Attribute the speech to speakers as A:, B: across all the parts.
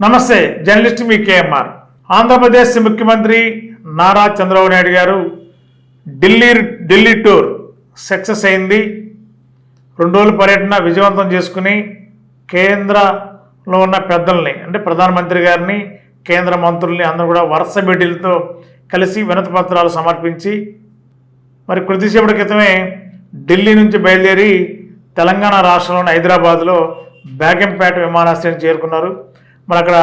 A: నమస్తే జర్నలిస్ట్ మీ కేఎంఆర్. ఆంధ్రప్రదేశ్ ముఖ్యమంత్రి నారా చంద్రబాబు నాయుడు గారు ఢిల్లీ ఢిల్లీ టూర్ సక్సెస్ అయింది. రెండు రోజుల పర్యటన విజయవంతం చేసుకుని కేంద్రంలో ఉన్న పెద్దల్ని అంటే ప్రధానమంత్రి గారిని కేంద్ర మంత్రుల్ని అందరూ కూడా వరుస భేటీలతో కలిసి వినతి పత్రాలు సమర్పించి మరి కొద్దిసేపటి క్రితమే ఢిల్లీ నుంచి బయలుదేరి తెలంగాణ రాష్ట్రంలోని హైదరాబాద్లో బేగంపేట విమానాశ్రయం చేరుకున్నారు. మరి అక్కడ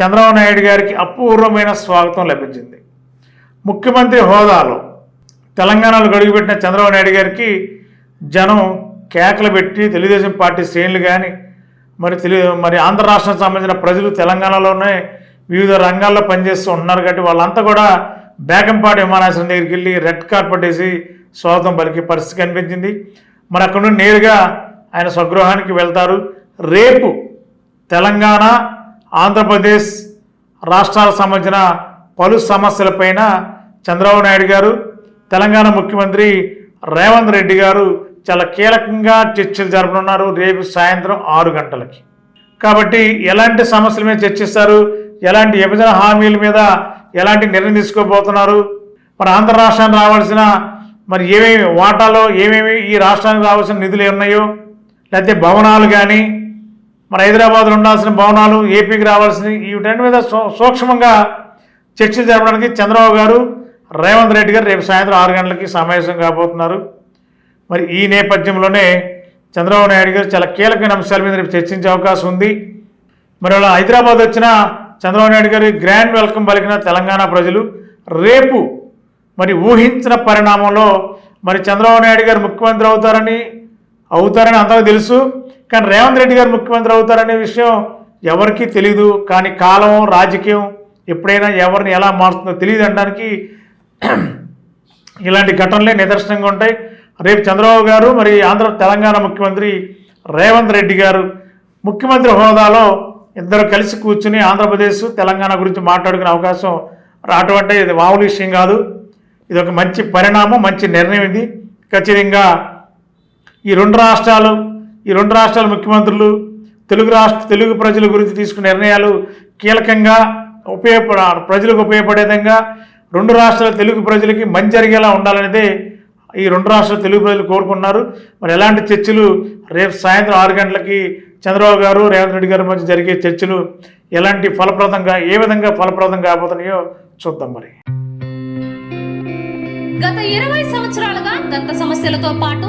A: చంద్రబాబు నాయుడు గారికి అపూర్వమైన స్వాగతం లభించింది. ముఖ్యమంత్రి హోదాలో తెలంగాణలో గడుగుపెట్టిన చంద్రబాబు నాయుడు గారికి జనం కేకలు పెట్టి తెలుగుదేశం పార్టీ శ్రేణులు కానీ మరి తెలు మరి ఆంధ్ర రాష్ట్రానికి సంబంధించిన ప్రజలు తెలంగాణలోనే వివిధ రంగాల్లో పనిచేస్తూ ఉన్నారు కాబట్టి వాళ్ళంతా కూడా బేగంపాటి విమానాశ్రయం దగ్గరికి వెళ్ళి రెడ్ కార్పెట్ వేసి స్వాగతం పలికే పరిస్థితి కనిపించింది. మరి అక్కడ నుండి నేరుగా ఆయన స్వగృహానికి వెళ్తారు. రేపు తెలంగాణ ఆంధ్రప్రదేశ్ రాష్ట్రాలకు సంబంధించిన పలు సమస్యలపైన చంద్రబాబు నాయుడు గారు తెలంగాణ ముఖ్యమంత్రి రేవంత్ రెడ్డి గారు చాలా కీలకంగా చర్చలు జరపనున్నారు రేపు సాయంత్రం ఆరు గంటలకి. కాబట్టి ఎలాంటి సమస్యల మీద చర్చిస్తారు? ఎలాంటి విభజన హామీల మీద ఎలాంటి నిర్ణయం తీసుకోబోతున్నారు? మరి ఆంధ్ర రాష్ట్రానికి రావాల్సిన మరి ఏమేమి వాటాలో ఏమేమి ఈ రాష్ట్రానికి రావాల్సిన నిధులు ఉన్నాయో లేకపోతే భవనాలు కానీ మరి హైదరాబాద్లో ఉండాల్సిన భవనాలు ఏపీకి రావాల్సిన వీటన్నిటి మీద సూక్ష్మంగా చర్చలు జరపడానికి చంద్రబాబు గారు రేవంత్ రెడ్డి గారు రేపు సాయంత్రం ఆరు గంటలకి సమావేశం కాబోతున్నారు. మరి ఈ నేపథ్యంలోనే చంద్రబాబు నాయుడు గారు చాలా కీలకమైన అంశాల మీద రేపు చర్చించే అవకాశం ఉంది. మరి అలా హైదరాబాద్ వచ్చిన చంద్రబాబు నాయుడు గారి గ్రాండ్ వెల్కమ్ పలికిన తెలంగాణ ప్రజలు రేపు మరి ఊహించిన పరిణామంలో మరి చంద్రబాబు నాయుడు గారు ముఖ్యమంత్రి అవుతారని అవుతారని అందరికీ తెలుసు. కానీ రేవంత్ రెడ్డి గారు ముఖ్యమంత్రి అవుతారనే విషయం ఎవరికీ తెలియదు కానీ కాలం రాజకీయం ఎప్పుడైనా ఎవరిని ఎలా మారుతుందో తెలియదు అనడానికి ఇలాంటి ఘటనలే నిదర్శనంగా ఉంటాయి. రేపు చంద్రబాబు గారు మరి ఆంధ్ర తెలంగాణ ముఖ్యమంత్రి రేవంత్ రెడ్డి గారు ముఖ్యమంత్రి హోదాలో ఇద్దరు కలిసి కూర్చుని ఆంధ్రప్రదేశ్ తెలంగాణ గురించి మాట్లాడుకునే అవకాశం రావటం అంటే ఇది మామూలు విషయం కాదు. ఇది ఒక మంచి పరిణామం మంచి నిర్ణయం ఇది. ఖచ్చితంగా ఈ రెండు రాష్ట్రాలు ఈ రెండు రాష్ట్రాల ముఖ్యమంత్రులు తెలుగు రాష్ట్ర తెలుగు ప్రజల గురించి తీసుకున్న నిర్ణయాలు కీలకంగా ఉపయోగపడ ప్రజలకు ఉపయోగపడే విధంగా రెండు రాష్ట్రాల తెలుగు ప్రజలకి మంచి జరిగేలా ఉండాలనేదే ఈ రెండు రాష్ట్రాల తెలుగు ప్రజలు కోరుకున్నారు మరి ఎలాంటి చర్చలు రేపు సాయంత్రం ఆరు గంటలకి చంద్రబాబు గారు రేవంత్ రెడ్డి గారి మధ్య జరిగే చర్చలు ఎలాంటి ఫలప్రదంగా ఏ విధంగా ఫలప్రదం కాబోతున్నాయో చూద్దాం మరి.
B: గత ఇరవై సంవత్సరాలుగా దంత సమస్యలతో పాటు